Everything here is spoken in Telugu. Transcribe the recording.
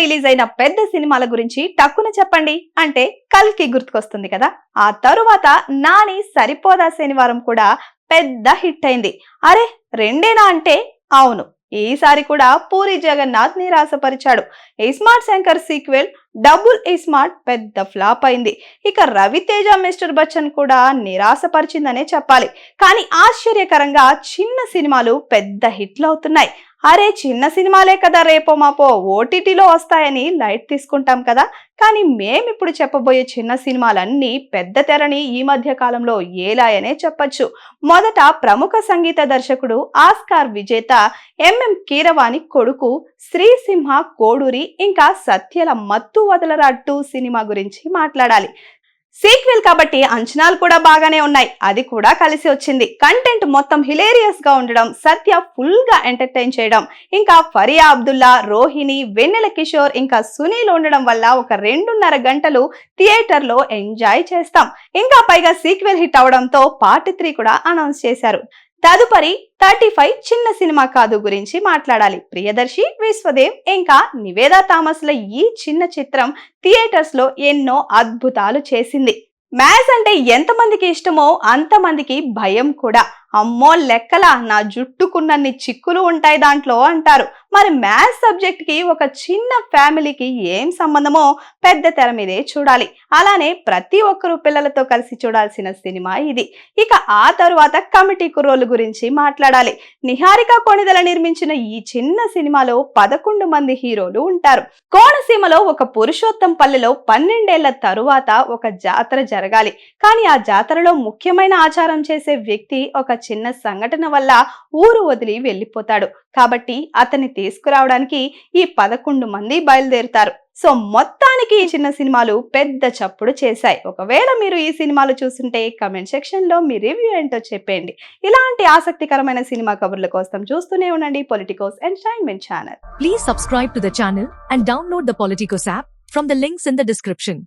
రిలీజ్ అయిన పెద్ద సినిమాల గురించి టక్కున చెప్పండి. అంటే కల్కి గుర్తుకొస్తుంది కదా. ఆ తరువాత నాని సరిపోదా శనివారం కూడా పెద్ద హిట్ అయింది. అరే రెండేనా అంటే? అవును. ఈసారి కూడా పూరి జగన్నాథ్ నిరాశపరిచాడు. ఇస్మార్ట్ శంకర్ సీక్వెల్ డబుల్ ఇస్మార్ట్ పెద్ద ఫ్లాప్ అయింది. ఇక రవితేజ మిస్టర్ బచ్చన్ కూడా నిరాశపరిచిందనే చెప్పాలి. కానీ ఆశ్చర్యకరంగా చిన్న సినిమాలు పెద్ద హిట్లు అవుతున్నాయి. అరే చిన్న సినిమాలే కదా రేపో మాపో ఓటీటీలో వస్తాయని లైట్ తీసుకుంటాం కదా. కానీ మేమిప్పుడు చెప్పబోయే చిన్న సినిమాలన్నీ పెద్ద తెరని ఈ మధ్య కాలంలో ఏలాయనే చెప్పొచ్చు. మొదట ప్రముఖ సంగీత దర్శకుడు ఆస్కార్ విజేత ఎంఎం కీరవాణి కొడుకు శ్రీసింహ కోడూరి ఇంకా సత్యల మత్తు వదలరాట్టు సినిమా గురించి మాట్లాడాలి. సీక్వెల్ కాబట్టి అంచనాలు కూడా బాగానే ఉన్నాయి. అది కూడా కలిసి వచ్చింది. కంటెంట్ మొత్తం హిలేరియస్గా ఉండడం సత్య ఫుల్గా ఎంటర్టైన్ చేయడం. ఇంకా ఫరియా అబ్దుల్లా రోహిణి వెన్నెల కిషోర్ ఇంకా సునీల్ ఉండడం వల్ల ఒక రెండున్నర గంటలు థియేటర్లో ఎంజాయ్ చేస్తాం. ఇంకా పైగా సీక్వెల్ హిట్ అవడంతో పార్ట్ త్రీ కూడా అనౌన్స్ చేశారు. తదుపరి థర్టీ ఫైవ్ చిన్న సినిమా కాదు గురించి మాట్లాడాలి. ప్రియదర్శి విశ్వదేవ్ ఇంకా నివేదా థామస్ల ఈ చిన్న చిత్రం థియేటర్స్లో ఎన్నో అద్భుతాలు చేసింది. మ్యాథ్స్ అంటే ఎంతమందికి ఇష్టమో అంతమందికి భయం కూడా. అమ్మో లెక్కల నా జుట్టుకున్నన్ని చిక్కులు ఉంటాయి దాంట్లో అంటారు. మరి మ్యాథ్స్ సబ్జెక్ట్కి ఒక చిన్న ఫ్యామిలీకి ఏం సంబంధమో పెద్ద తెర మీదే చూడాలి. అలానే ప్రతి ఒక్కరూ పిల్లలతో కలిసి చూడాల్సిన సినిమా ఇది. ఇక ఆ తరువాత కమిటీ కుర్రోలు గురించి మాట్లాడాలి. నిహారిక కొణిదల నిర్మించిన ఈ చిన్న సినిమాలో పదకొండు మంది హీరోలు ఉంటారు. కోనసీమలో ఒక పురుషోత్తం పల్లెలో పన్నెండేళ్ళ తరువాత ఒక జాతర జరగాలి. కానీ ఆ జాతరలో ముఖ్యమైన ఆచారం చేసే వ్యక్తి ఒక చిన్న సంఘటన వల్ల ఊరు వదిలి వెళ్ళిపోతాడు. కాబట్టి అతన్ని తీసుకురావడానికి ఈ పదకొండు మంది బయలుదేరుతారు. సో మొత్తానికి ఈ చిన్న సినిమాలు పెద్ద చప్పుడు చేశాయి. ఒకవేళ మీరు ఈ సినిమాలు చూస్తుంటే కమెంట్ సెక్షన్లో మీ రివ్యూ ఏంటో చెప్పండి ఇలాంటి ఆసక్తికరమైన సినిమా కబుర్ల కోసం చూస్తూనే ఉండండి Politicos entertainment channel please subscribe to the channel and download the Politicos app from the links in the description